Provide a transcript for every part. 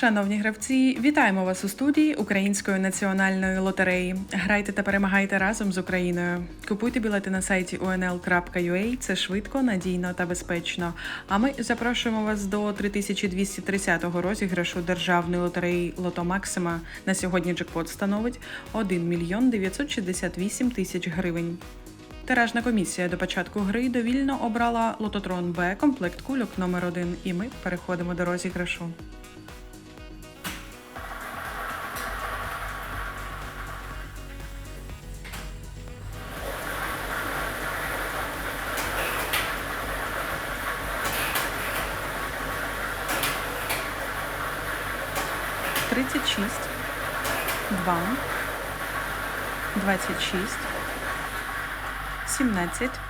Шановні гравці, вітаємо вас у студії Української національної лотереї. Грайте та перемагайте разом з Україною. Купуйте білети на сайті unl.ua. Це швидко, надійно та безпечно. А ми запрошуємо вас до 3230-го розіграшу державної лотереї Лото Максима. На сьогодні джекпот становить 1 мільйон 968 тисяч гривень. Тиражна комісія до початку гри довільно обрала лототрон Б комплект кульок номер 1 і ми переходимо до розіграшу. Тридцять шість, два, двадцять шість, сімнадцять,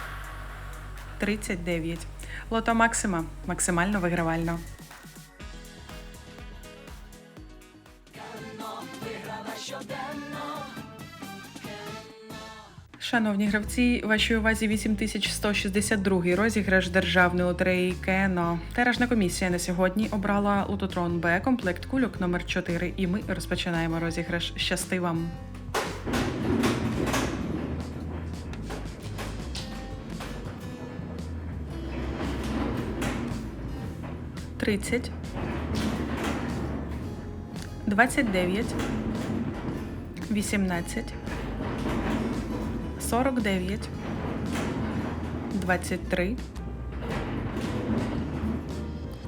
тридцять дев'ять. Лото Максима максимально вигравально. Шановні гравці, вашій увазі 8162 розіграш державної лотереї Кено. Тиражна комісія на сьогодні обрала лототрон Б комплект кульок номер 4 і ми розпочинаємо розіграш. Щасти вам! Тридцять. Двадцять дев'ять. Вісімнадцять. 49, 23,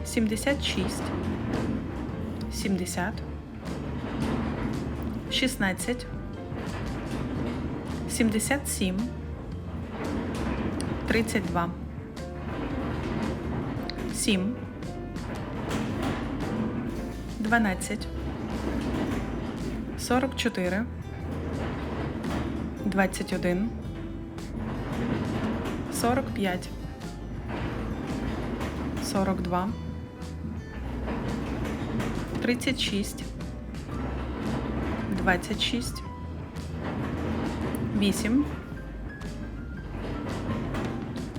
76, 70, 16, 77, 32, 7, 12, 44, 21, 45, 42, 36, 26, 8,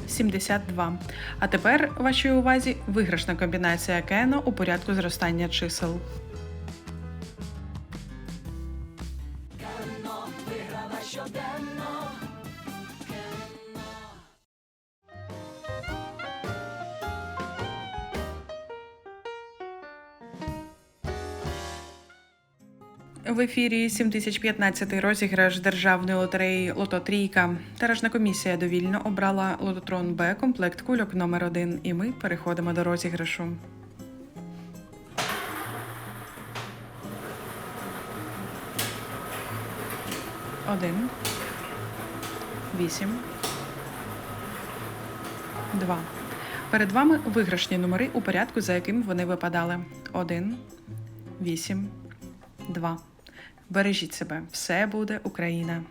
72. А тепер вашій увазі виграшна комбінація Кено у порядку зростання чисел. В ефірі 7015 розіграш державної лотереї Лото Трійка. Тиражна комісія довільно обрала лототрон Б комплект кульок номер 1 і ми переходимо до розіграшу. Один. Вісім. Два. Перед вами виграшні номери у порядку, за яким вони випадали. Один. Вісім. Два. Бережіть себе. Все буде Україна.